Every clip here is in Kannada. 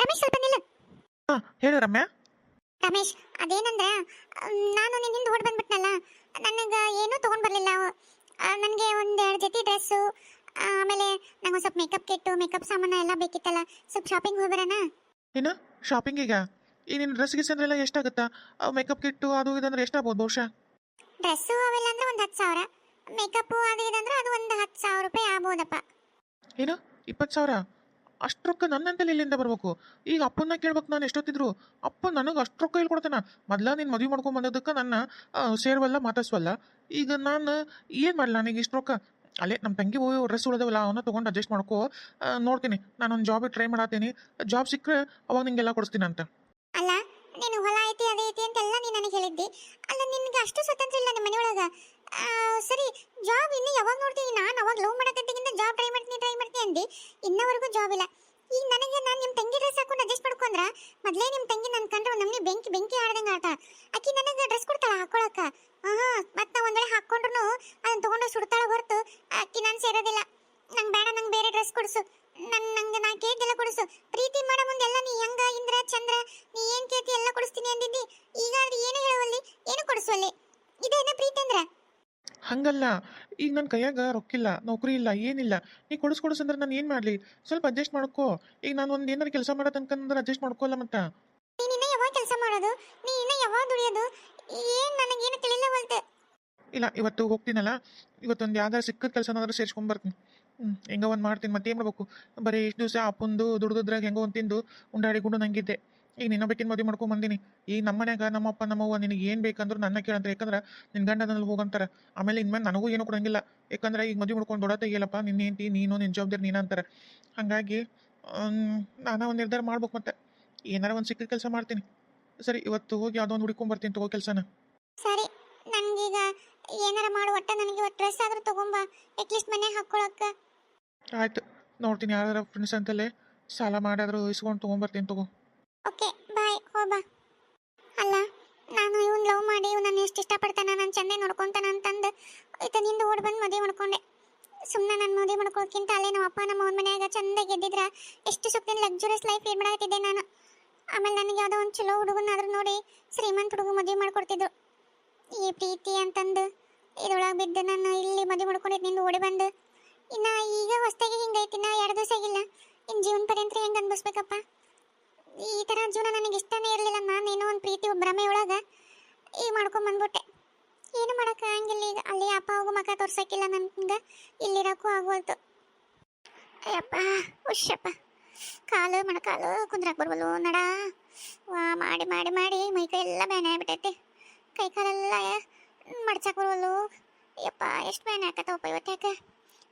ರಮೇಶ್ ಸ್ವಲ್ಪ ನಿಲ್ಲು. ಹಾ ಹೇಳು ರಮ್ಯಾ. ರಮೇಶ್ ಅದೇನಂದ್ರೆ ನಾನು ನಿನ್ನಿಂದ ಓಡ್ ಬಂದ್ಬಿಟ್ನಲ್ಲ ನನಗೆ ಏನೂ ತೊಗೊಂಡು ಬರಲಿಲ್ಲ. ನನಗೆ ಒಂದೆರಡು ಜೊತೆ ಡ್ರೆಸ್ಸು ಆಮೇಲೆ ನಂಗೆ ಒಂದು ಸ್ವಲ್ಪ ಮೇಕಪ್ ಕಿಟ್ಟು ಮೇಕಪ್ ಸಾಮಾನು ಎಲ್ಲ ಬೇಕಿತ್ತಲ್ಲ ಸ್ವಲ್ಪ ಶಾಪಿಂಗ್ ಹೋಗ್ಬರೋಣ? ಏನು ಶಾಪಿಂಗಿಗ ಈ ನಿನ್ನ ಡ್ರೆಸ್ ಗಿಸ್ ಎಲ್ಲ ಎಷ್ಟಾಗುತ್ತಾ? ಮೇಕಪ್ ಕಿಟ್ಟು ಅದು ಇದಂದ್ರೆ ಎಷ್ಟಾಗ್ಬೋದು ಬಹುಶಃ? ಡ್ರೆಸ್ಸು ಅವೆಲ್ಲ ಅಂದ್ರೆ ಒಂದು ಹತ್ತು ಸಾವಿರ. ಮೇಕಪ್ಪು ಅದು ಇದಂದ್ರೆ ಅದು ಒಂದು ಹತ್ತು ಸಾವಿರ ರೂಪಾಯಿ ಆಗ್ಬೋದಪ್ಪ. ಏನು ಇಪ್ಪತ್ತು ಸಾವಿರ? ಅಷ್ಟು ರೊಕ್ಕ ನನ್ನಂತಲ್ಲಿ ಇಲ್ಲಿಂದ ಬರ್ಬೇಕು. ಈಗ ಅಪ್ಪನ ಕೇಳ್ಬೇಕು ನಾನು ಎಷ್ಟೊತ್ತಿದ್ರು. ಅಪ್ಪ ನನಗೆ ಅಷ್ಟು ರೊಕ್ಕ ಇಲ್ಲಿ ಕೊಡ್ತಾನ ಮೊದ್ಲ ನೀನು ಮದುವೆ ಮಾಡ್ಕೊಂಡ್ ಬಂದದಕ್ಕೆ ನನ್ನ ಸೇರ್ವಲ್ಲ, ಮಾತಾಡ್ಸವಲ್ಲ. ಈಗ ನಾನು ಏನು ಮಾಡಲ್ಲ ನನಗೆ ಇಷ್ಟು ರೊಕ್ಕ? ಅಲ್ಲೇ ನಮ್ಮ ತಂಗಿ ಹೋಗಿ ಡ್ರೆಸ್ ಉಳಿದವಲ್ಲ, ಅವನ್ನ ತೊಗೊಂಡು ಅಡ್ಜಸ್ಟ್ ಮಾಡ್ಕೋ. ನೋಡ್ತೀನಿ. ನೋಡ್ತೀನಿ ನಾನೊಂದು ಜಾಬಿಗೆ ಟ್ರೈ ಮಾಡತ್ತೀನಿ ಜಾಬ್ ಸಿಕ್ಕರೆ ಅವಾಗ ನಿಂಗೆಲ್ಲ ಕೊಡಿಸ್ತೀನಿ ಅಂತ. ಅಲ್ಲ, ನೀನು ಹೊಲ ಐತಿ, ಅದೇ ಐತಿ ಅಂತೆಲ್ಲ ನೀನು ನನಗೆ ಹೇಳಿದ್ದಿ. ಅಲ್ಲ, ನಿನಗೆ ಅಷ್ಟು ಸ್ವತಂತ್ರ ಇಲ್ಲ ನಿಮ್ಮ ಮನೆಯೊಳಗೆ? ಸರಿ ಜಾಬ್ ಇನ್ನು ಯಾವಾಗ ನೋಡ್ತೀನಿ? ನಾನು ಅವಾಗ ಲವ್ ಮಾಡಕತ್ತಿಗಿಂತ ಜಾಬ್ ಟ್ರೈ ಟ್ರೈ ಮಾಡ್ತೀನಿ ಅಂದಿ. ಇನ್ನವರೆಗೂ ಜಾಬ್ ಇಲ್ಲ. ಈಗ ನನಗೆ ನಾನು ನಿಮ್ಮ ತಂಗಿ ಡ್ರೆಸ್ ಹಾಕೊಂಡು ಅಡ್ಜಸ್ಟ್ ಮಾಡ್ಕೊಂಡ್ರ ಮೊದಲೇ ನಿಮ್ಮ ತಂಗಿ ನನ್ನ ಕಂಡ್ರೆ ನಮ್ಮನೆ ಬೆಂಕಿ ಬೆಂಕಿ ಆಡ್ದಂಗೆ ಆಡ್ತಾಳ. ಆಕಿ ನನಗೆ ಡ್ರೆಸ್ ಕೊಡ್ತಾಳ ಹಾಕೊಳಕ. ಹಾ ಮತ್ತೆ ನಾ ಒಂದೇ ವೇಳೆ ಹಾಕೊಂಡ್ರು ಅದನ್ನ ತಗೊಂಡು ಸುಡ್ತಾಳ ಹೊರತು, ಆಕಿ ನಾನು ಸೇರೋದಿಲ್ಲ. ನಂಗೆ ಬೇಡ, ನಂಗೆ ಬೇರೆ ಡ್ರೆಸ್ ಕೊಡಿಸು. ನನ್, ನಂಗೆ, ನಾ ಕೇಳ್ದೆಲ್ಲ ಕೊಡಿಸು. ಪ್ರೀತಿ ಮಾಡೋ ಮುಂದೆಲ್ಲ ನೀ ಹೆಂಗ, ಇಂದ್ರ, ಚಂದ್ರ, ನೀ ಏನ್ ಕೇಳ್ತಿ ಎಲ್ಲ ಕೊಡಿಸ್ತೀನಿ ಅಂದಿದ್ದಿ. ಈಗ ಏನು ಹೇಳುವಲ್ಲಿ? ಏನು ಕೊಡಿಸುವಲ್ಲಿ ಇದೇನ ಪ್ರೀತಿ ಅಂದ್ರ? ಹಂಗಲ್ಲ. ಈಗ ನನ್ನ ಕೈಯಾಗ ರೊಕ್ಕಿಲ್ಲ ನೌಕರಿ ಇಲ್ಲ ಏನಿಲ್ಲ. ನೀ ಕೊಡಿಸ್ ಅಂದ್ರೆ ನಾನು ಏನು ಮಾಡಲಿ? ಸ್ವಲ್ಪ ಅಡ್ಜಸ್ಟ್ ಮಾಡ್ಕೋ. ಈಗ ನಾನು ಒಂದ್ ಏನಾರು ಕೆಲಸ ಮಾಡೋ ತನಕಂದ್ರೆ ಅಡ್ಜಸ್ಟ್ ಮಾಡ್ಕೋಲ್ಲ ಮತ್ತ. ನೀನ್ ಯಾವಾಗ ಕೆಲಸ ಮಾಡೋದು? ನೀ ಇನ್ನ ಯಾವಾಗ ದುಡಿಯೋದು? ಏನ್ ನನಗೇನು ತಿಳಿಲ್ಲವಲ್ತು ಇಲ್ಲ ಇವತ್ತು ಹೋಗ್ತೀನಲ್ಲ. ಇವತ್ತೊಂದು ಯಾವ್ದಾರು ಸಿಕ್ಕದ ಕೆಲಸನಾದ್ರೂ ಸೇರ್ಸ್ಕೊಂಡ್ ಬರ್ತೀನಿ. ಹ್ಞೂ ಹೆಂಗೋ ಒಂದ್ ಮಾಡ್ತೀನಿ ಮತ್ತೆ ಏನು ಮಾಡ್ಬೇಕು? ಬರೀ ಇಷ್ಟು ದಿವಸ ಅಪ್ಪಂದು ದುಡ್ದುದ್ರಾಗ ಹೆಂಗೋ ಒಂದ್ ತಿಂದು ಉಂಡಾಡಿ ಗುಂಡು ನಂಗಿದ್ದೆ. ಈಗ ನಿನ್ನ ಬೇಕಿನ ಮದುವೆ ಮಾಡ್ಕೊಂಡ್ ಬಂದಿನಿ. ಈಗ ನಮ್ಮ ಮನ್ಯಾಗ ನಮ್ಮಪ್ಪ ನಮ್ಮವ್ವ ನಿನಗೆ ಏನು ಬೇಕಂದ್ರು ನನ್ನ ಕೇಳಂದ್ರೆ ಯಾಕಂದ್ರೆ ನಿನ್ನ ಗಂಡನಲ್ಲಿ ಹೋಗಂತಾರೆ. ಆಮೇಲೆ ಇನ್ಮೇಲೆ ನನಗೂ ಏನು ಕೊಡಂಗಿಲ್ಲ. ಯಾಕಂದ್ರೆ ಈಗ ಮದುವೆ ಮಾಡ್ಕೊಂಡು ದೊಡ್ಡ ತೆಗಿಯಲ್ಲಪ್ಪ ನಿನ್ನ ಹೆಂಡತಿ ನೀನು ನಿನ್ನ ಜವಾಬ್ದಾರಿ ನೀನು ಅಂತಾರೆ. ಹಾಗಾಗಿ ನಾನು ಒಂದು ನಿರ್ಧಾರ ಮಾಡ್ಬೇಕು ಮತ್ತೆ. ಏನಾರ ಒಂದು ಸಿಕ್ಕ ಕೆಲಸ ಮಾಡ್ತೀನಿ. ಸರಿ ಇವತ್ತು ಹೋಗಿ ಯಾವುದೋ ಒಂದು ಹುಡ್ಕೊಂಡ್ ಬರ್ತೀನಿ ತಗೋ ಕೆಲಸನ. ಸರಿ ನನಗೀಗ ಏನಾರ ಮಾಡು ಒಟ್ಟ ನನಗೆ ಇವತ್ತು ಡ್ರೆಸ್ ಆದ್ರೂ ತಗೊಂಬ. ಅಟ್ಲೀಸ್ಟ್ ಮನೆಗೆ ಹಾಕ್ಕೊಳಕ್ಕೆ ಆಯ್ತು ನೋಡ್ತೀನಿ ಯಾರ ಫ್ರೆಂಡ್ಸ್ ಅಂತಲೇ. ಸಾಲ ಮಾಡಾದ್ರೂ ಇಸ್ಕೊಂಡು ತೊಗೊಂಬರ್ತೀನಿ ತಗೋ. ಓಕೆ, ಬಾಯ್ ಹೋಬಾ ಅಲ್ಲ, ನಾನು ಇವನ್ ಲವ್ ಮಾಡಿ ಇವ್ನ ಎಷ್ಟು ಇಷ್ಟಪಡ್ತಾನೆ, ನಾನು ಚಂದೆ ನೋಡ್ಕೊತಾನ ಅಂತಂದು ಈತನಿಂದ ಓಡ್ ಬಂದು ಮದುವೆ ಮಾಡ್ಕೊಂಡೆ. ಸುಮ್ಮನೆ ನಾನು ಮದುವೆ ಮಾಡ್ಕೊಳ್ಳೋಕ್ಕಿಂತ ಅಲ್ಲೇ ನಮ್ಮ ಅಪ್ಪ, ನಮ್ಮ ಅವನ ಮನ್ಯಾಗ ಚಂದ ಗೆದ್ದಿದ್ರ ಎಷ್ಟು ಸುಖದಿನ ಲಕ್ಸುರಿಯಸ್ ಲೈಫ್ ಲೀಡ್ ಮಾಡಾಕತ್ತಿದ್ದೆ ನಾನು. ಆಮೇಲೆ ನನಗೆ ಯಾವುದೋ ಒಂದು ಚಲೋ ಹುಡುಗನಾದ್ರೂ ನೋಡಿ ಶ್ರೀಮಂತ ಹುಡುಗ ಮದುವೆ ಮಾಡ್ಕೊಡ್ತಿದ್ರು. ಈ ಪ್ರೀತಿ ಅಂತಂದು ಇದ್ರೊಳಗೆ ಬಿದ್ದು ನಾನು ಇಲ್ಲಿ ಮದುವೆ ನಿಂದು ಓಡಿ ಬಂದು. ಇನ್ನ ಈಗ ಹೊಸ್ದಾಗಿ ಹಿಂಗೈತಿ ನಾ ಎರಡು ದಿವಸ ಆಗಿಲ್ಲ. ಇನ್ನು ಜೀವನ ಪರ್ಯಂತ ಹೆಂಗೆ ಅನ್ಭವಿಸ್ಬೇಕಪ್ಪ? ಈ ಥರ ಜೀವನ ನನಗೆ ಇಷ್ಟನೇ ಇರಲಿಲ್ಲ ನಾನು ಏನೋ ಒಂದು ಪ್ರೀತಿ ಭ್ರಮೆ ಈ ಈಗ ಮಾಡ್ಕೊಂಡ್ ಬಂದ್ಬಿಟ್ಟೆ. ಏನು ಆಗಂಗಿಲ್ಲ ಈಗ. ಅಲ್ಲಿ ಅಪ್ಪ ಹೋಗೋ ಮಕ ತೋರ್ಸಕ್ಕಿಲ್ಲ ನನ್ಗೆ. ಇಲ್ಲಿರೋಕ್ಕೂ ಆಗೋಲ್ತು. ಅಯ್ಯಪ್ಪ, ಹುಷಪ್ಪ. ಕಾಲು ಮೊಣಕಾಲು ಕುಂದ್ರಕ್ಕೆ ಬರ್ಬಲ್ವು ನಡ. ವಾ, ಮಾಡಿ ಮಾಡಿ ಮಾಡಿ. ಮೈ ಕೈ ಎಲ್ಲ ಬ್ಯಾನೆ ಆಗ್ಬಿಟ್ಟೈತಿ. ಕೈ ಕಾಲೆಲ್ಲ ಮಡ್ಚಕ್ಕೆ ಬರ್ವಲ್ವು. ಅಯ್ಯಪ್ಪ, ಎಷ್ಟು ಬ್ಯಾನೆ ಹಾಕತ್ತವಪ್ಪ ಇವತ್ತು ಯಾಕೆ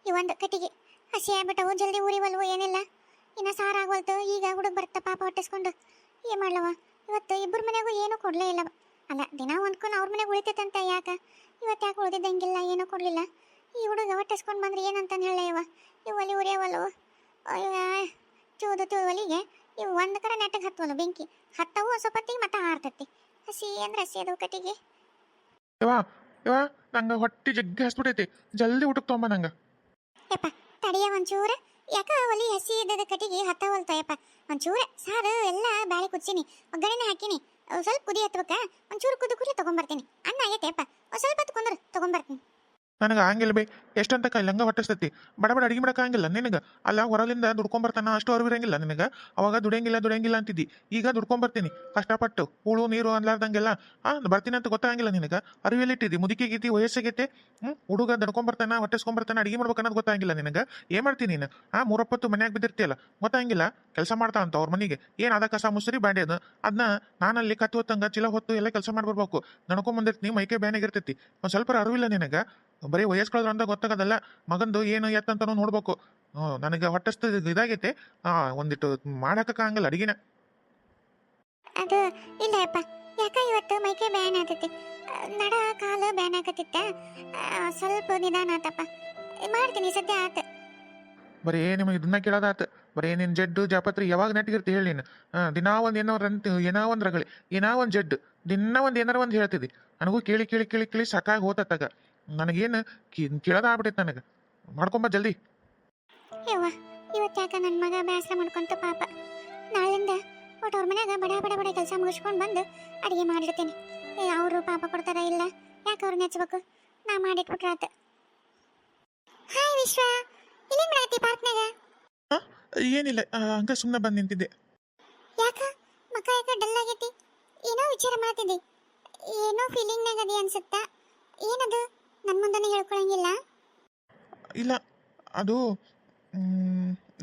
ಈ ಒಂದು ಕಟ್ಟಿಗೆ ಹಸಿ ಆಗ್ಬಿಟ್ಟವು, ಜಲ್ದಿ ಉರಿವಲ್ವು, ಏನಿಲ್ಲ. ಇನ್ನು ಸಾರಾಗೋಲ್ತು ಈಗ ಹುಡುಗ ಬರ್ತಾ ಪಾಪ ಹೊಟ್ಟಿಸ್ಕೊಂಡು. ಏನು ಮಾಡ್ಲವ? ಇವತ್ತು ಇಬ್ಬರ ಮನೆಗೂ ಏನೂ ಕೊಡಲೇ ಇಲ್ಲ ಅಲ್ಲ ದಿನ ಹೊಂದ್ಕೊಂಡು ಅವ್ರ ಮನೆಗೆ ಉಳಿತೈತಂತ ಯಾಕೆ? ಇವತ್ತು ಯಾಕೆ ಉಳಿದಿದ್ದಂಗಿಲ್ಲ ಏನೂ ಕೊಡಲಿಲ್ಲ. ಈ ಹುಡುಗ ಹೊಟ್ಟಿಸ್ಕೊಂಡು ಬಂದ್ರೆ ಏನಂತ ಹೇಳೇ ಇವ ಇವು ಒಲಿ ಉರಿಯವಲ್ಲು ಚೂದು ಚೂದಲಿಗೆ ಇವು ಒಂದು ಕಡೆ ನೆಟ್ಟಗೆ ಹತ್ತವಲ್ಲ ಬೆಂಕಿ. ಹತ್ತವು ಸ್ವಲ್ಪತ್ತಿಗೆ ಮತ್ತೆ ಹಾರ್ತೈತಿ. ಹಸಿ ಅಂದ್ರೆ ಹಸಿ ಅದು ಕಟ್ಟಿಗೆ. ಯವಾ ಯವಾ ನಂಗೆ ಹೊಟ್ಟೆ ಜಗ್ಗಿ ಹಸ್ಬಿಟೈತಿ. ಜಲ್ದಿ ಊಟಕ್ಕೆ ತೊಗೊಂಬ ನಂಗೆ. ಯಪ್ಪ ತಡಿಯ ಒಂಚೂರು. ಯಾಕ ಒಲಿ ಹಸಿ ಇದ್ದದ ಕಟ್ಟಿಗೆ ಹತ್ತವಲ್ತ ಯಪ್ಪ? ಒಂಚೂರು ಸಾರು ಎಲ್ಲ ಬ್ಯಾಳೆ ಕುದಿಸಿನಿ, ಒಗ್ಗರಣೆ ಹಾಕಿನಿ ಸ್ವಲ್ಪ ಕುದಿ ಹತ್ಬೇಕ? ಒಂಚೂರು ಕುದು ಕುರಿ ತಗೊಂಬರ್ತೀನಿ. ಅನ್ನ ಆಗೈತೆ ಯಪ್ಪ. ಒಂದು ಸ್ವಲ್ಪ ಹೊತ್ತು ಕುಂದ್ರೆ, ತಗೊಂಬರ್ತೀನಿ. ನನಗೆ ಹಂಗಿಲ್ಲ ಬೇ, ಎಷ್ಟಂತ ಕೈ ಲಂಗ ಹೊಟ್ಟಿಸ್ತೈತಿ. ಬಡ ಬಡ ಅಡಿಗೆ ಮಾಡಕ್ಕಾಗಿಲ್ಲ ನಿನಗೆ. ಅಲ್ಲ, ಹೊರಲಿಂದ ದುಡ್ಕೊಂಬರ್ತಾನ ಅಷ್ಟು ಅರಿವಿರಂಗಿಲ್ಲ ನಿನಗೆ. ಅವಾಗ ದುಡಿಯಂಗಿಲ್ಲ ದುಡಿಯಂಗಿಲ್ಲ ಅಂತಿದ್ದಿ. ಈಗ ದುಡ್ಕೊಂಬರ್ತೀನಿ ಕಷ್ಟಪಟ್ಟು ಹುಳು, ನೀರು ಅನ್ಲಾರ್ದಂಗೆಲ್ಲ, ಆ, ಬರ್ತೀನಿ ಅಂತ ಗೊತ್ತಾಗಿಲ್ಲ ನಿನಗೆ. ಅರಿವೆಲ್ಲಿಟ್ಟಿದ್ದಿ ಮುದುಕಿಗೈತಿ ವಯಸ್ಸಾಗೈತೆ ಹ್ಞೂ ಹುಡುಗ ದಡ್ಕೊಂಬರ್ತಾನ ಹೊಟ್ಟಿಸ್ಕೊಂಬರ್ತಾನ ಅಡಿಗೆ ಮಾಡ್ಬೇಕು ಅನ್ನೋದು ಗೊತ್ತಾಗಿಲ್ಲ ನಿನಗೆ. ಏನು ಮಾಡ್ತೀನಿ ನೀನು? ಆ, ಮೂರಪ್ಪತ್ತು ಮನ್ಯಾಗ ಬಿದ್ದಿರ್ತೀಯಲ್ಲ ಗೊತ್ತಾಗಿಲ್ಲ ಕೆಲಸ ಮಾಡ್ತಾ ಅಂತ ಅವ್ರ ಮನೆಗೆ. ಏನು ಅದ ಕಸ ಮುಸ್ರಿ ಬಾಂಡೆ ಅದು. ಅದನ್ನ ನಾನಲ್ಲಿ ಕತ್ತು ಹೊತ್ತಂಗ ಚೀಲ ಹೊತ್ತು ಎಲ್ಲ ಕೆಲಸ ಮಾಡ್ಬರ್ಬೇಕು. ನಡ್ಕೊಂಬಂದಿರ್ತೀನಿ ಮೈಕೆ ಬ್ಯಾನಾಗಿರ್ತೈತಿ ಒಂದು ಸ್ವಲ್ಪ ಅರಿವಿಲ್ಲ ನಿನಗೆ. ಬರೀ ವಯಸ್ಕೊಳದ್ರ ಅಂತ ಗೊತ್ತಾಗೋದಲ್ಲ. ಮಗಂದು ಏನು ಎತ್ತಂತನೂ ನೋಡ್ಬೇಕು. ಹ್ಞೂ ನನಗೆ ಹೊಟ್ಟಸ್ತ ಇದಾಗೈತೆ. ಆ ಒಂದಿಟ್ಟು ಮಾಡಕ್ಕಾಗಲ್ಲ ಅಡಿಗೆನ. ಅದು ಇಲ್ಲ ಅಪ್ಪ. ಯಾಕ ಇವತ್ತು ಮೈಕೆ ಬ್ಯಾನ್ ಆಗತ್ತೆ ನಡ ಕಾಲು ಬ್ಯಾನ್ ಆಗತ್ತಿತ್ತ? ಸ್ವಲ್ಪ ನಿಧಾನ ಆತಪ್ಪ. ಮಾಡ್ತೀನಿ ಸದ್ಯ ಆತ. ಬರೀ ನಿಮಗೆ ಇದನ್ನ ಕೇಳೋದಾತು ಬರೀ ನಿನ್ನ ಜಡ್ಡು ಜಾಪತ್ರಿ ಯಾವಾಗ ನೆಟ್ಟಿಗಿರ್ತಿ ಹೇಳಿ ನೀನು. ದಿನ ದಿನಾ ಒಂದು ಏನೋ ರಂತ ಏನೋ ಒಂದು ರಗಳಿ. ಏನೋ ಒಂದು ಜಡ್ಡು. ದಿನ ಒಂದು ಏನಾರ ಒಂದು ಹೇಳ್ತಿದ್ದಿ ನನಗೂ ಕೇಳಿ ಕೇಳಿ ಕೇಳಿ ಕೇಳಿ ಸಾಕಾಗಿ ಹೋತತ್ತಾಗ ನನಗೇನು ಕೇಳೋದಾಗ್ಬಿಟ್ಟೈತೆ ನನಗೆ. ಮಾಡ್ಕೊಂಬ ಜಲ್ದಿ. ಯವ್ವ ಇವತ್ತು ಯಾಕ ನನ್ನ ಮಗ ಬೇಸರ ಮಾಡ್ಕೊಂತ ಪಾಪ. ನಾಳೆ ನಾಳಿಂದ ಒಟ್ಟು ಅವ್ರ ಮನ್ಯಾಗ ಬಡ ಬಡ ಬಡ ಕೆಲಸ ಮುಗಿಸ್ಕೊಂಡು ಬಂದು ಅಡಿಗೆ ಏ ಅವರು ಪಾಪ ಕೊಡ್ತಾರ ಇಲ್ಲ ಯಾಕೆ ಅವ್ರನ್ನ ನೆಚ್ಚಬೇಕು ನಾ ಮಾಡಿಟ್ಬಿಟ್ರೆ ಆತ. ಹಾಯ್ ವಿಶ್ವ ಇಲ್ಲೇನ್ ಮಾಡತ್ತಿ ಪಾರ್ಕ್ನಾಗ ಏನಿಲ್ಲ ಹಂಗ ಸುಮ್ಮನೆ ಬಂದು ನಿಂತಿದ್ದೆ. ಯಾಕ? ಮಕ್ಕ ಯಾಕ ಡಲ್ ಆಗೈತಿ? ಏನೋ ವಿಚಾರ ಮಾಡ್ತಿದ್ದಿ. ಏನೋ ಫೀಲಿಂಗ್ನಾಗ ಅದಿ ಅನ್ಸುತ್ತಾ? ಏನದು? ನನ್ನ ಮುಂದೆನೇ ಹೇಳ್ಕೊಳಂಗಿಲ್ಲ? ಇಲ್ಲ ಅದು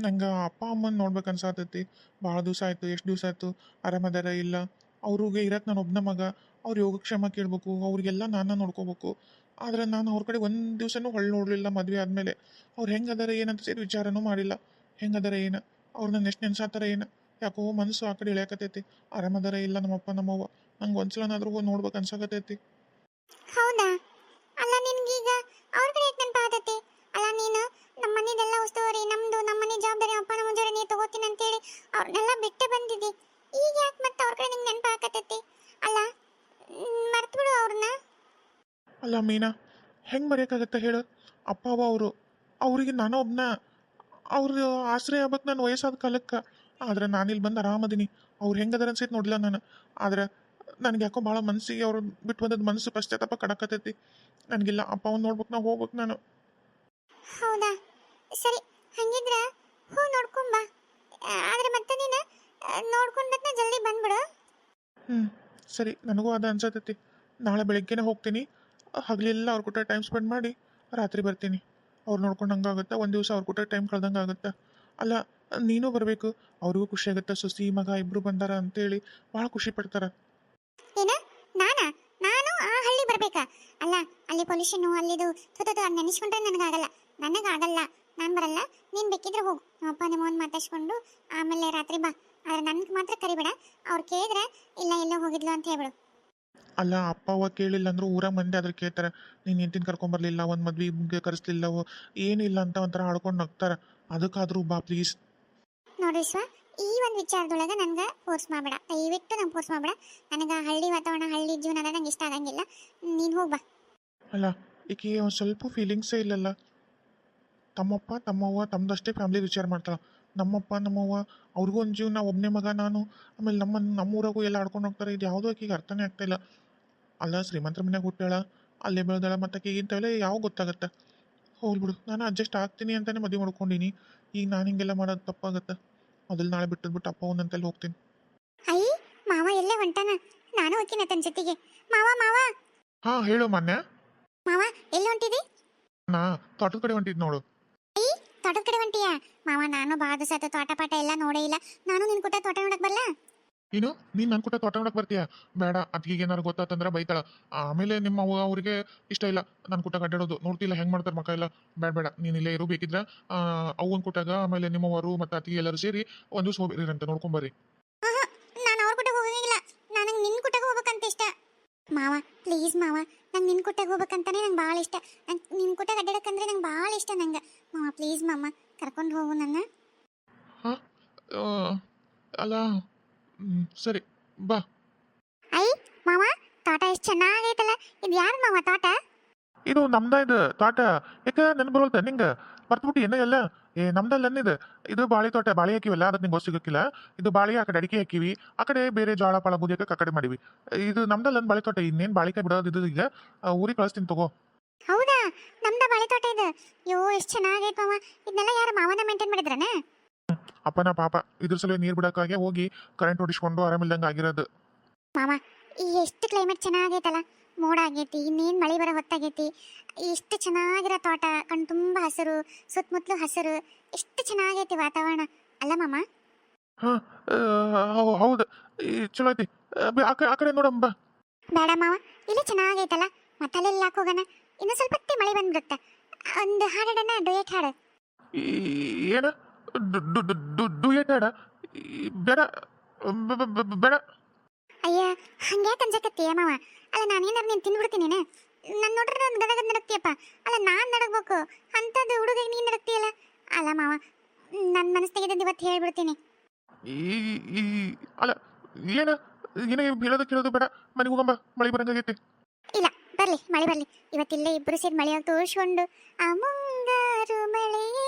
ನಂಗೆ ಅಪ್ಪ ಅಮ್ಮನ ನೋಡ್ಬೇಕು ಅನ್ಸಾತೈತಿ. ಭಾಳ ದಿವಸ ಆಯ್ತು ಎಷ್ಟು ದಿವಸ ಆಯ್ತು ಆರಾಮದಾರ ಇಲ್ಲ. ಅವ್ರಿಗೆ ಇರಕ್ಕೆ ನಾನು ಒಬ್ಬನ ಮಗ ಅವ್ರ ಯೋಗಕ್ಷೇಮ ಕೇಳಬೇಕು ಅವ್ರಿಗೆಲ್ಲ ನಾನು ನೋಡ್ಕೋಬೇಕು. ಆದರೆ ನಾನು ಅವ್ರ ಕಡೆ ಒಂದು ದಿವಸನೂ ಹೊಳ್ಳಿ ನೋಡಲಿಲ್ಲ ಮದುವೆ ಆದಮೇಲೆ. ಅವ್ರು ಹೆಂಗದಾರ ಏನಂತ ಸೇರಿ ವಿಚಾರನೂ ಮಾಡಿಲ್ಲ. ಹೆಂಗದಾರ ಏನು? ಅವ್ರನ್ನ ಎಷ್ಟು ನೆನ್ಸಾತಾರ ಏನು? ಯಾಕೋ ಮನಸ್ಸು ಆ ಕಡೆ ಇಳಿಯಕತೈತಿ. ಆರಾಮದಾರ ಇಲ್ಲ ನಮ್ಮಪ್ಪ ನಮ್ಮವ್ವ. ನಂಗೆ ಒಂದ್ಸಲನಾದ್ರೂ ಹೋಗಿ ನೋಡ್ಬೇಕು ಅನ್ಸಾಕತೈತಿ. ಹೌದಾ? ಅವ್ರನ್ನೆಲ್ಲ ಬಿಟ್ಟು ಬಂದಿದ್ದಿ. ಈಗ ಯಾಕೆ ಮತ್ತೆ ಅವ್ರ ಕಡೆ ನಿಂಗೆ ನೆನಪಾಗತ್ತೈತಿ ಅಲ್ಲ ಮರ್ತು ಬಿಡು ಅವ್ರನ್ನ ಅಲ್ಲ ಮೀನಾ ಹೆಂಗೆ ಮರೆಯೋಕ್ಕಾಗತ್ತೆ ಹೇಳು? ಅಪ್ಪ ಅವ್ವ ಅವರು ಅವರಿಗೆ ನಾನು ಒಬ್ಬನ ಅವ್ರ ಆಶ್ರಯ ಆಗ್ಬೇಕು ನಾನು ವಯಸ್ಸಾದ ಕಾಲಕ್ಕೆ. ಆದ್ರೆ ನಾನಿಲ್ಲಿ ಬಂದು ಆರಾಮದೀನಿ. ಅವ್ರು ಹೆಂಗದಾರ ಅನ್ಸೈತೆ ನೋಡಿಲ್ಲ ನಾನು. ಆದ್ರೆ ನನಗೆ ಯಾಕೋ ಭಾಳ ಮನಸ್ಸಿಗೆ ಅವ್ರು ಬಿಟ್ಟು ಬಂದದ್ದು ಮನಸ್ಸು ಪಶ್ಚಾತ್ತಾಪ ಕಡಕತೈತಿ ನನಗಿಲ್ಲ ಅಪ್ಪ ಅವ್ನು ನೋಡ್ಬೇಕು ನಾ ಹೋಗ್ಬೇಕು ನಾನು. ಹೌದಾ? ಸರಿ ಹಂಗಿದ್ರೆ ಹೋಗಿ ನೋಡ್ಕೊಂಬಾ ಆದ್ರೆ ನೋಡ್ಕೊಂಡತ್ನ ಜಲ್ದಿ ಬಂದ್ಬಿಡು. ಹ್ಞೂ ಸರಿ ನನಗೂ ಅದ ಅನ್ಸತೈತಿ. ನಾಳೆ ಬೆಳಗ್ಗೆನೇ ಹೋಗ್ತೀನಿ. ಹಗಲೆಲ್ಲ ಅವ್ರ ಕೂಟ ಟೈಮ್ ಸ್ಪೆಂಡ್ ಮಾಡಿ ರಾತ್ರಿ ಬರ್ತೀನಿ. ಅವ್ರು ನೋಡ್ಕೊಂಡು ಆಗುತ್ತೆ ಒಂದು ದಿವಸ ಅವ್ರ ಕೂಟ ಟೈಮ್ ಕಳ್ದಂಗೆ ಆಗುತ್ತೆ? ಅಲ್ಲ ನೀನು ಬರಬೇಕು. ಅವ್ರಿಗೂ ಖುಷಿ ಆಗುತ್ತೆ? ಸುಸಿ ಮಗ ಇಬ್ರು ಬಂದಾರ ಅಂತೇಳಿ ಭಾಳ ಖುಷಿ ಪಡ್ತಾರ. ಏನ? ನಾನಾ? ನಾನು ಆ ಹಳ್ಳಿ ಬರ್ಬೇಕಾ? ಅಲ್ಲ ಅಲ್ಲಿ ಪೊಲ್ಯೂಷನ್ ಅಲ್ಲಿದು ಅದು ನೆನೆಸ್ಕೊಂಡ್ರೆ ನನಗಾಗಲ್ಲ ನನಗಾಗಲ್ಲ ನಾನು ಬರಲ್ಲ ನೀನು ಬೇಕಿದ್ರೆ ಹೋಗು. ನಮ್ಮಪ್ಪ ನಿಮ್ಮವನ್ ಮಾತಾಡ್ಸ್ಕೊಂಡು ಆಮೇಲೆ ರಾತ್ರಿ ಬಾ. ಆದ್ರೆ ನನ್ಗೆ ಮಾತ್ರ ಕರಿಬೇಡ ಅವ್ರು ಕೇಳಿದ್ರೆ ಇಲ್ಲ ಎಲ್ಲೋ ಹೋಗಿದ್ಲು ಅಂತ ಹೇಳ್ಬಿಡು. ಅಲ್ಲ ಅಪ್ಪ ಅವ್ವ ಕೇಳಿಲ್ಲ ಅಂದ್ರೆ ಊರ ಮಂದಿ ಅದ್ರ ಕೇಳ್ತಾರೆ ನೀನು ಹೆಂಡತಿನ ಕರ್ಕೊಂಬರ್ಲಿಲ್ಲ ಒಂದು ಮದ್ವೆಗೆ ಕರೆಸ್ಲಿಲ್ಲ ಏನಿಲ್ಲ ಅಂತ ಒಂಥರ ಆಡ್ಕೊಂಡು ನಗ್ತಾರ. ಅದಕ್ಕಾದ್ರೂ ಬಾ ಪ್ಲೀಸ್ ನೋಡಿ ಸ್ವ ಈ ಒಂದು ವಿಚಾರದೊಳಗೆ ನನ್ಗೆ ಫೋರ್ಸ್ ಮಾಡಬೇಡ. ದಯವಿಟ್ಟು ನಂಗೆ ಫೋರ್ಸ್ ಮಾಡಬೇಡ. ನನಗೆ ಹಳ್ಳಿ ವಾತಾವರಣ ಹಳ್ಳಿ ಜೀವನ ನಂಗೆ ಇಷ್ಟ ಆಗಂಗಿಲ್ಲ. ನೀನು ಹೋಗ್ಬಾ ಅಲ್ಲ ಈಕೆ ಒಂದು ಸ್ವಲ್ಪ ಫೀಲಿಂಗ್ಸೇ ಇಲ್ಲಲ್ಲ? ತಮ್ಮಪ್ಪ ತಮ್ಮವ್ವ ತಮ್ಮದಷ್ಟೇ ಫ್ಯಾಮಿಲಿ ವಿಚಾರ ಮಾಡ್ತಾಳೆ. ನಮ್ಮಪ್ಪ ನಮ್ಮವ್ವ ಅವ್ರಿಗೂ ಒಂದು ಜೀವನ ಒಬ್ಬನೇ ಮಗ ನಾನು. ಆಮೇಲೆ ನಮ್ಮ ನಮ್ಮೂರಾಗೂ ಎಲ್ಲ ಆಡ್ಕೊಂಡು ಹೋಗ್ತಾರೆ. ಇದು ಯಾವುದೋ ಆಕೆಗೆ ಅರ್ಥನೇ ಆಗ್ತಾ ಇಲ್ಲ. ಅಲ್ಲ ಶ್ರೀಮಂತರ ಮನೆಗೆ ಹುಟ್ಟಾಳ ಅಲ್ಲೇ ಬೆಳೆದಾಳ. ಮತ್ತು ಆಕಿಗೆ ಇಂಥವೆಲ್ಲ ಯಾವ ಗೊತ್ತಾಗತ್ತೆ? ಹೋಗ್ಬಿಡು ನಾನು ಅಡ್ಜಸ್ಟ್ ಆಗ್ತೀನಿ ಅಂತಾನೆ ಮದುವೆ ಮಾಡ್ಕೊಂಡಿನಿ. ಈಗ ನಾನು ಹಿಂಗೆಲ್ಲ ಮಾಡೋದು ತಪ್ಪಾಗತ್ತೆ. ಮೊದಲು ನಾಳೆ ಬಿಟ್ಟದ್ಬಿಟ್ಟು ಅಪ್ಪ ಒಂದಂತಲ್ಲಿ ಹೋಗ್ತೀನಿ. ಅಯ್ಯ ಮಾವ ಎಲ್ಲೇ ಹೊಂಟಾನ? ನಾನು ಹೋಗ್ತೀನಿ ತನ್ನ ಜೊತೆಗೆ. ಮಾವ ಮಾವ! ಹಾಂ ಹೇಳು ಮೊನ್ನೆ ಮಾವ ಎಲ್ಲಿ ಹೊಂಟಿದಿ? ನಾ ತೋಟದ ಕಡೆ ಹೊಂಟಿದ್ ನೋಡು. ತೋಟದ ಕಡೆ ಹೊಂಟಿಯಾ ಮಾವ, ನಾನು ಬಾದು ಆಯ್ತು ತೋಟ ಪಾಟ ಎಲ್ಲ ನೋಡೇ ಇಲ್ಲ. ನಾನು ನಿನ್ ಕೂಟ ತೋಟ ನೋಡಕ್ ಬರ್ಲ? ನೀನು ನೀನ್ ನನ್ನ ಕೂಟ ತೋಟ ನೋಡಕ್ ಬರ್ತೀಯ? ಬೇಡ, ಅದ್ಕಿಗೆ ಏನಾರು ಗೊತ್ತಾತಂದ್ರೆ ಬೈತಾಳ. ಆಮೇಲೆ ನಿಮ್ಮ ಅವ್ವ ಅವ್ರಿಗೆ ಇಷ್ಟ ಇಲ್ಲ. ನನ್ನ ಕೂಟ ಅಡ್ಡಾಡೋದು ನೋಡ್ತಿಲ್ಲ ಹೆಂಗ್ ಮಾಡ್ತಾರ ಮಕ್ಕ ಎಲ್ಲ. ಬೇಡ ಬೇಡ. ನೀನ್ ಇಲ್ಲೇ ಇರು ಬೇಕಿದ್ರ. ಅವ್ವನ ಕೂಟಾಗ, ಆಮೇಲೆ ನಿಮ್ಮವರು ಮತ್ತೆ ಅತ್ತಿಗೆ ಎಲ್ಲರೂ ಸೇರಿ ಒಂದು ಹೋಗ್ರಿ ಅಂತ ನೋಡ್ಕೊಂಬರ್ರಿ ನಾನು ಅವ್ರ ಕೂಟ ಹೋಗಂಗಿಲ್ಲ ನನಗೆ ನಿನ್ ಕೂಟಾಗ ಹೋಗ್ಬೇಕಂತ ಇಷ್ಟ ಮಾವ ಪ್ಲೀಸ್ ಮಾವ ನಂಗೆ ನಿನ್ನ ಕುಟ್ಟಾಗ ಹೋಗ್ಬೇಕಂತಾನೆ ನಂಗೆ ಭಾಳ ಇಷ್ಟ. ನಂಗೆ ನಿನ್ ಕುಟ್ಟಾಗ ಅಡ್ಡಾಡಕ್ಕಂದ್ರೆ ನಂಗೆ ಭಾಳ ಇಷ್ಟ ನಂಗೆ. ಮಾವ ಪ್ಲೀಸ್ ಮಾಮ ಕರ್ಕೊಂಡು ಹೋಗು ನನ್ನ. ಹಾಂ? ಅಲ್ಲ ಸರಿ ಬಾ. ಐ ಮಾವ ತೋಟ ಎಷ್ಟು ಚೆನ್ನಾಗೈತಲ್ಲ. ಇದು ಯಾರು ಮಾವ ತೋಟ? ಇದು ನಮ್ದ ಇದು ತೋಟ. ಯಾಕ ನೆನಪು ಬರೋಲ್ತ ನಿಂಗೆ? ಮರ್ತ್ಬಿಟ್ಟು ಏನೋ ಎಲ್ಲ. ಏ ನಮ್ದಲ್ಲಿ ಇದು ಇದು ಬಾಳೆ ತೋಟ ಬಾಳೆ ಹಾಕಿವಲ್ಲ ಅದಕ್ಕೆ ನಿಂಗೆ ಸಿಗಕ್ಕಿಲ್ಲ ಇದು ಬಾಳೆ ಆ ಕಡೆ ಅಡಿಕೆ ಹಾಕಿವಿ. ಆ ಕಡೆ ಬೇರೆ ಜೋಳ ಪಾಳ ಬೂದಿಯಕ್ಕೆ ಆ ಕಡೆ ಮಾಡಿವಿ. ಇದು ಒಂದು ಬಾಳೆ ತೋಟ ಇನ್ನೇನು ಬಾಳಿಕಾಯಿ ಬಿಡೋದು ಇದು ಈಗ ಊರಿಗೆ ಕಳಿಸ್ತೀನಿ ತಗೋ. ಹೌದಾ? ನಮ್ದ ಬಾಳೆ ತೋಟ ಇದು. ಯೋ ಎಷ್ಟು ಚೆನ್ನಾಗೈತೆ ಮಾವ. ಇದನ್ನೆಲ್ಲ ಯಾರು ಮಾವನ ಮೇಂಟೈನ್ ಮಾಡಿದ್ರನ? ಅಪ್ಪನ ಪಾಪ ಇದ್ರ ಸಲ ನೀರು ಬಿಡಕ್ಕಾಗೆ ಹೋಗಿ ಕರೆಂಟ್ ಹೊಡಿಸ್ಕೊಂಡು ಆರಾಮಿಲ್ದಂಗೆ ಆಗಿರೋದು. ಮಾವ ಈ ಎಷ್ಟು ಕ್ಲೈಮೇಟ್ ಚೆನ್ನಾಗೈತಲ್ಲ. ಮೋಡ ಆಗೈತಿ ಇನ್ನೇನು ಮಳೆ ಬರೋ ಹೊತ್ತಾಗೈತಿ. ಎಷ್ಟು ಚೆನ್ನಾಗಿರೋ ತೋಟ ಕಣ್ಣು ತುಂಬ ಹಸಿರು ಸುತ್ತಮುತ್ತಲು ಹಸಿರು ಎಷ್ಟು ಚೆನ್ನಾಗೈತಿ ವಾತಾವರಣ. ಅಲ್ಲ ಮಾಮ? ಹಾಂ ಹೌದು. ಚಲೋ ಐತಿ. ಆ, ಕಡೆ ನೋಡಮ್ಮ ಬಾ. ಬೇಡ ಮಾವ ಇಲ್ಲಿ ಚೆನ್ನಾಗೈತಲ್ಲ ಮತ್ತಲ್ಲೆಲ್ಲ ಯಾಕೆ ಹೋಗೋಣ? ಇನ್ನು ಸ್ವಲ್ಪ ಹೊತ್ತೇ ಮಳೆ ಬಂದ್ಬಿಡುತ್ತೆ. ಒಂದು ಹಾಡೋಣ ಡೊಯೆಟ್ ಹಾಡು. ಏನ? ಡುಯೆಟ್ ಹಾಡ? ಈ, ಬೇಡ. ಬೇಡ. ಅಯ್ಯ ಹಂಗ್ಯಾಕೆ ಅನ್ಸಕತ್ತೀಯ ಮಾವ? ಅಲ್ಲ ನಾನೇನಾರು ನೀನು ತಿಂದ್ಬಿಡ್ತೀನೇನೆ ನಾನು ನೋಡ್ರೆ ನಾನು ಗದಗ ನಡಕ್ತಿಯಪ್ಪ ಅಲ್ಲ ನಾನು ನಡಗ್ಬೇಕು ಅಂಥದ್ದು ಹುಡುಗ ನೀನು ನಡಕ್ತಿಯಲ್ಲ ಅಲ್ಲ ಮಾವ ನನ್ನ ಮನಸ್ಸು ತೆಗೆದದ್ದು ಇವತ್ತು ಹೇಳ್ಬಿಡ್ತೀನಿ. ಈ ಈ ಅಲ್ಲ ಏನ? ಏನ ಹೇಳೋದು ಕೇಳೋದು ಬೇಡ. ಮನೆಗೆ ಹೋಗಂಬ ಮಳೆ ಬರಂಗಾಗೈತಿ. ಇಲ್ಲ ಬರಲಿ ಮಳೆ ಬರಲಿ. ಇವತ್ತಿಲ್ಲೇ ಇಬ್ಬರು ಸೇರಿ ಮಳೆಯಾಗಿ ತೋರಿಸ್ಕೊಂಡು ಆ ಮುಂಗಾರು ಮಳೆಯೇ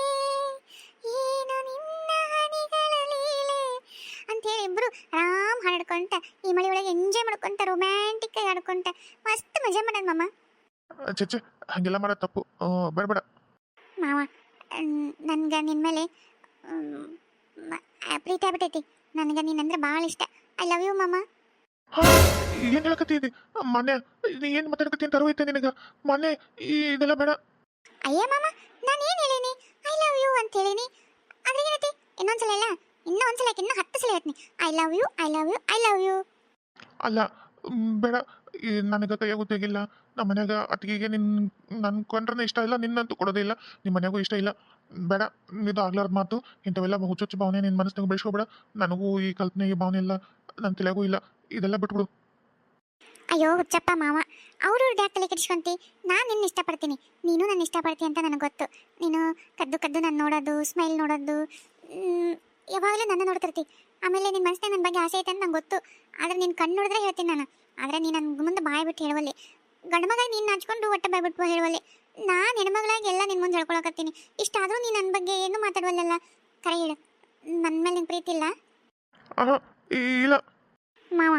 ಅಂತ ಹೇಳಿ ಇಬ್ರು ಆರಾಮ್ ಹಾಡ್ಕೊಂತ ಈ ಮಳೆ ಒಳಗೆ ಎಂಜಾಯ್ ಮಾಡ್ಕೊಂತ ರೊಮ್ಯಾಂಟಿಕ್ ಆಗಿ ಆಡ್ಕೊಂತ ಮಸ್ತ್ ಮಜಾ ಮಾಡೋಣ ಮಾಮ. ಚಚ್ಚೆ ಹಂಗೆಲ್ಲ ಮಾಡೋದು ತಪ್ಪು. ಬೇಡ ಬೇಡ ಮಾವ ನನ್ಗೆ ನಿನ್ನ ಮೇಲೆ ಪ್ರೀತಿ ಆಗ್ಬಿಟ್ಟೈತಿ. ನನಗೆ ನೀನಂದ್ರೆ ಭಾಳ ಇಷ್ಟ. ಐ ಲವ್ ಯು ಮಾಮ. ಏನ್ ಹೇಳಕತ್ತಿ ಮನೆ ಏನ್ ಮಾತಾಡಕತ್ತಿ ಅಂತ ಅರಿವೈತೆ ನಿನಗ? ಮನೆ ಇದೆಲ್ಲ ಬೇಡ. ಅಯ್ಯ ಮಾಮ ನಾನು ಏನು ಹೇಳೀನಿ? ಐ ಲವ್ ಯು ಅಂತ ಹೇಳೀನಿ. ಅದ್ರ ಏನೈತಿ ಇನ್ನೊಂದ್ಸಲ ಇಲ್ಲ ಇನ್ನೊಂದ್ಸಲ ಸಲ ಇನ್ನೂ ಹತ್ತು ಸಲ ಹೇಳ್ತೀನಿ. I love you I love you I love you ಅಲ್ಲ ಮ್, ಬೇಡ. ಈ ನನಗೆ ಕೈಯಾಗ ಗೊತ್ತಾಗಿಲ್ಲ ನಮ್ಮ ಮನ್ಯಾಗ ಅತ್ತಿಗೆಗೆ ನಿನ್ ನನ್ನ ಕೊಂಡ್ರೆ ಇಷ್ಟ ಇಲ್ಲ ನಿನ್ನಂತೂ ಕೊಡೋದೇ ಇಲ್ಲ. ನಿಮ್ಮ ಮನ್ಯಾಗೂ ಇಷ್ಟ ಇಲ್ಲ. ಬೇಡ ಇದು ಆಗ್ಲಾರ್ದ ಮಾತು. ಇಂಥವೆಲ್ಲ ಹುಚ್ಚುಚ್ಚು ಭಾವನೆ ನಿನ್ನ ಮನಸ್ಸಿನಾಗ ಬೆಳೆಸ್ಕೊಬೇಡ. ನನಗೂ ಈ ಕಲ್ಪನೆ ಈ ಭಾವನೆ ಇಲ್ಲ. ನನ್ನ ತಲೆಗೂ ಇಲ್ಲ. ಇದೆಲ್ಲ ಬಿಟ್ಬಿಡು. ಅಯ್ಯೋ ಹುಚ್ಚಪ್ಪ ಮಾವ. ಅವ್ರವ್ರದ್ದು ಯಾಕೆ ತಲೆ ಕೆಡಿಸ್ಕೊಂತಿ. ನಾನು ನಿನ್ನ ಇಷ್ಟಪಡ್ತೀನಿ. ನೀನು ನನ್ನ ಇಷ್ಟಪಡ್ತೀನಿ ಅಂತ ನನಗೆ ಗೊತ್ತು. ನೀನು ಕದ್ದು ಕದ್ದು ನಾನು ನೋಡೋದು ಸ್ಮೈಲ್ ನೋಡೋದು. ಮ್, ಯಾವಾಗಲೂ ನನ್ನ ನೋಡ್ತಿರ್ತಿ. ಆಮೇಲೆ ನಿನ್ನ ಮನಸ್ಸಿನ ನನ್ನ ಬಗ್ಗೆ ಆಸೆ ಐತೆ ಅಂತ ನಂಗೆ ಗೊತ್ತು. ಆದರೆ ನಿನ್ನ ಕಣ್ಣು ನೋಡಿದ್ರೆ ಹೇಳ್ತೀನಿ ನಾನು. ಆದರೆ ನೀನು ನನ್ನ ಮುಂದೆ ಬಾಯ್ ಬಿಟ್ಟು ಹೇಳುವಲ್ಲಿ. ಗಂಡ್ಮಗ ನೀನು ನಾಚ್ಕೊಂಡು ಒಟ್ಟೆ ಬಾಯ್ ಬಿಟ್ಟು ಹೇಳುವಲ್ಲಿ. ನಾನು ಹೆಣ್ಮಗಳಾಗಿ ಎಲ್ಲ ನಿನ್ನ ಮುಂದೆ ಹೇಳ್ಕೊಳಕತ್ತೀನಿ ಇಷ್ಟಾದರೂ ನೀನು ನನ್ನ ಬಗ್ಗೆ ಏನೂ ಮಾತಾಡುವಲ್ಲ ಕರೆ ಹೇಳು. ನನ್ನ ಮೇಲೆ ನಿಂಗೆ ಪ್ರೀತಿ ಇಲ್ಲ? ಇಲ್ಲ. ಮಾವ.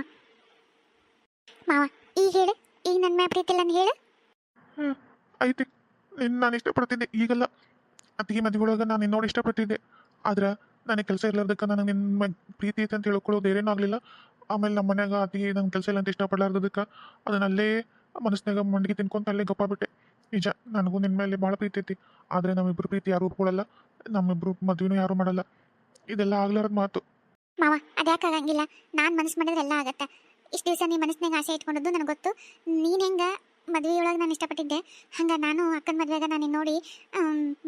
ಮಾವ ಈಗ ಹೇಳು. ಈಗ ನನ್ನ ಮೇಲೆ ಪ್ರೀತಿ ಇಲ್ಲ ಅಂತ ಹೇಳು. ಹ್ಞೂ ಐತಿ. ನಿನ್ನ ನಾನು ಇಷ್ಟಪಡ್ತಿದ್ದೆ ಈಗಲ್ಲ. ಅತ್ತಿಗೆ ಮದುವೆ ಒಳಗೆ ನಾನು ಇಷ್ಟ ಇಷ್ಟಪಟ್ಟಿದ್ದೆ ಆದ್ರೆ ನನಗೆ ಕೆಲಸ ಇರ್ಲಾರ್ದಕ್ಕೆ ನನಗೆ ನಿಮ್ಮ ಪ್ರೀತಿ ಐತೆ ಅಂತ ಹೇಳ್ಕೊಳ್ಳೋದು ಬೇರೇನೂ ಆಗಲಿಲ್ಲ. ಆಮೇಲೆ ನಮ್ಮ ಮನ್ಯಾಗ ಅತಿ ನಂಗೆ ಕೆಲಸ ಇಲ್ಲ ಅಂತ ಇಷ್ಟಪಡ್ಲಾರ್ದಕ್ಕೆ ಅದನ್ನ ಅಲ್ಲೇ ಮನಸ್ಸಿನಾಗ ಮಂಡಿಗೆ ತಿನ್ಕೊಂತ ಅಲ್ಲೇ ಗಪ್ಪ ಬಿಟ್ಟೆ. ನಿಜ, ನನಗೂ ನಿನ್ನ ಮೇಲೆ ಭಾಳ ಪ್ರೀತಿ ಐತಿ. ಆದರೆ ನಮ್ಮಿಬ್ರು ಪ್ರೀತಿ ಯಾರು ಒಪ್ಕೊಳ್ಳಲ್ಲ ನಮ್ಮಿಬ್ರು ಮದುವೆನೂ ಯಾರು ಮಾಡಲ್ಲ. ಇದೆಲ್ಲ ಆಗ್ಲಾರದ ಮಾತು. ಮಾವ, ಅದ್ಯಾಕೆ ಆಗಂಗಿಲ್ಲ. ನಾನು ಮನಸ್ಸು ಮಾಡಿದ್ರೆ ಎಲ್ಲ ಆಗತ್ತೆ. ಇಷ್ಟು ದಿವಸ ನೀ ಮನಸ್ಸಿನಾಗ ಆಸೆ ಇಟ್ಕೊಂಡದ್ದು, ನನಗೆ ಗೊತ್ತು. ನೀನು ಹೆಂಗೆ ಮದುವೆಯೊಳಗೆ ನಾನು ಇಷ್ಟಪಟ್ಟಿದ್ದೆ. ಹಂಗೆ ನಾನು ಅಕ್ಕನ ಮದುವೆಗೆ ನಾನು ನೋಡಿ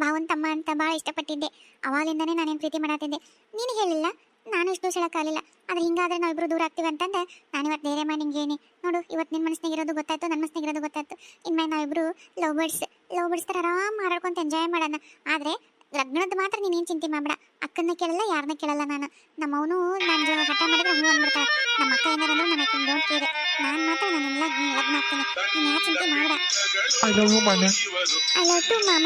ಭಾವನ ತಮ್ಮ ಅಂತ ಭಾಳ ಇಷ್ಟಪಟ್ಟಿದ್ದೆ. ಅವಾಗಿಂದನೇ ನಾನೇನು ಪ್ರೀತಿ ಮಾಡತ್ತಿದ್ದೆ ನೀನು ಹೇಳಿಲ್ಲ, ನಾನು ಇಷ್ಟು ದಿವಸ ಹೇಳೋಕ್ಕಾಗಲಿಲ್ಲ ಆದರೆ ಹಿಂಗಾದ್ರೆ ನಾವಿಬ್ರು ದೂರ ಆಗ್ತೀವಿ ಅಂತಂದ್ರೆ ನಾನು ಇವತ್ತು ಧೈರ್ಯ ಮಾಡಿ ನಿಂಗೆ ನೋಡು ಇವತ್ತು ನಿನ್ನ ಮನಸ್ಸಿನಾಗ ಇರೋದು ಗೊತ್ತಾಯ್ತು ನನ್ನ ಮನಸ್ಸಿನಾಗ ಇರೋದು ಗೊತ್ತಾಯ್ತು. ಇನ್ಮೇಲೆ ನಾವಿಬ್ರು ಲವ್ ಬರ್ಡ್ಸ್ ಲವ್ ಬರ್ಡ್ಸ್ ಥರ ಆರಾಮ್ ಮಾರಾಡ್ಕೊಂತ ಎಂಜಾಯ್ ಮಾಡೋಣ ಆದರೆ ಲಗ್ನದ ಮಾತ್ರ ನೀನೇನು ಚಿಂತೆ ಮಾಡಬೇಡ. ಅಕ್ಕನ ಕೇಳಲ್ಲ ಯಾರನ್ನ ಕೇಳಲ್ಲ ನಾನು. ನಮ್ಮವನು ನಾನು ಹಠ ಮಾಡಿದ್ರೆ ಹೂ ಅಂದ್ಬಿಡ್ತಾಳೆ. ನಮ್ಮ ಅಕ್ಕ ಏನಾರ ನನಗೆ ಡೋಂಟ್ ಕೇರ್ ನಾನು ಮಾತ್ರ ನಾನೆಲ್ಲ ಲಗ್ನ ಆಗ್ತೀನಿ. ನೀನು ಯಾಕೆ ಚಿಂತೆ ಮಾಡಬೇಡ I love you Manya I love to ಮಾಮ.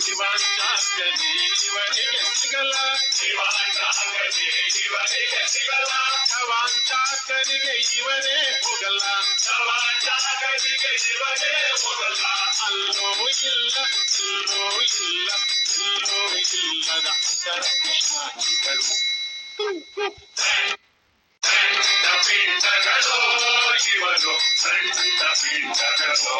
ಶಿವಾಚಾರ್ಯದಿ ಇವನಿಗೆ ಸಿಗಲ್ಲ ಶಿವಾಚಾರ್ಯದಿ ಇವನಿಗೆ ಸಿಗಲ್ಲ ಶವಾಂಚಾಕರಿಗೆ ಇವನೇ ಹೋಗಲ್ಲ ಶವಾಂಚಾಕರಿಗೆ ಇವನೇ ಹೋಗಲ್ಲ ಅಲ್ಲೋ ಇಲ್ಲ ಇಲ್ಲೋ ಇಲ್ಲ ಇಲ್ಲೋ ಇಲ್ಲದ ಇತರ ಕೃಷ್ಣಾಜಿಗಳು ಸಣ್ಣ ಪಿಂಡಗಳು ಇವನು ಸಣ್ಣ ಪಿಂಡಗಳು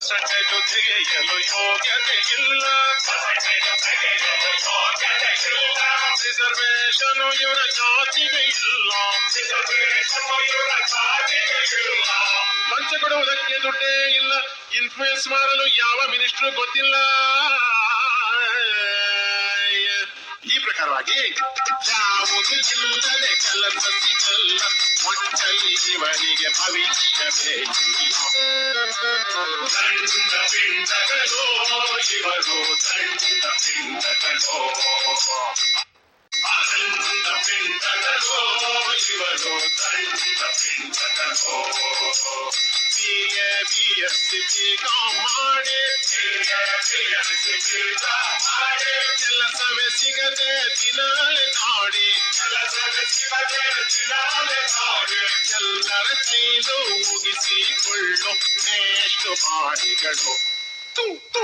ಸಟೆ ಜೊತೆಗೆಯಲು ಯೋಗ್ಯತೆ ಇಲ್ಲ ರಿಸರ್ವೇಶನ್ ಇವರ ಜಾತಿಗೆ ಇಲ್ಲ ಲಂಚ ಕೊಡುವುದಕ್ಕೆ ದುಡ್ಡೇ ಇಲ್ಲ ಇನ್ಫ್ಲೂಯೆನ್ಸ್ ಮಾಡಲು ಯಾವ ಮಿನಿಸ್ಟ್ರು ಗೊತ್ತಿಲ್ಲ ಈ ಪ್ರಕಾರವಾಗಿ ಯಾವುದು ಇಲ್ಲದೆ ಕೆಲಸ ಸಿಗಲ್ಲ ಒಟ್ಟಲ್ಲಿ ಬೇಕಿಲ್ಲ ದಂಡ ಪಿಂಡಗಳು ಇವರು ದಂಡ ಪಿಂಡಗಳು ದಂಡ ಪಿಂಡಗಳು ಇವರು ದಂಡ ಪಿಂಡಗಳು ಕೆಲಸವೇ ಸಿಗದೆ ದಿನಾಳೆ ನಾಡಿ ಕೆಲಸವೇ ಸಿಗದೆ ದಿನಾಳೆ ನಾಡಿ ಎಲ್ಲರ ಕೈಲು ಮುಗಿಸಿಕೊಳ್ಳು ಎಷ್ಟು ಬಾಡಿಗಳು ತು ತು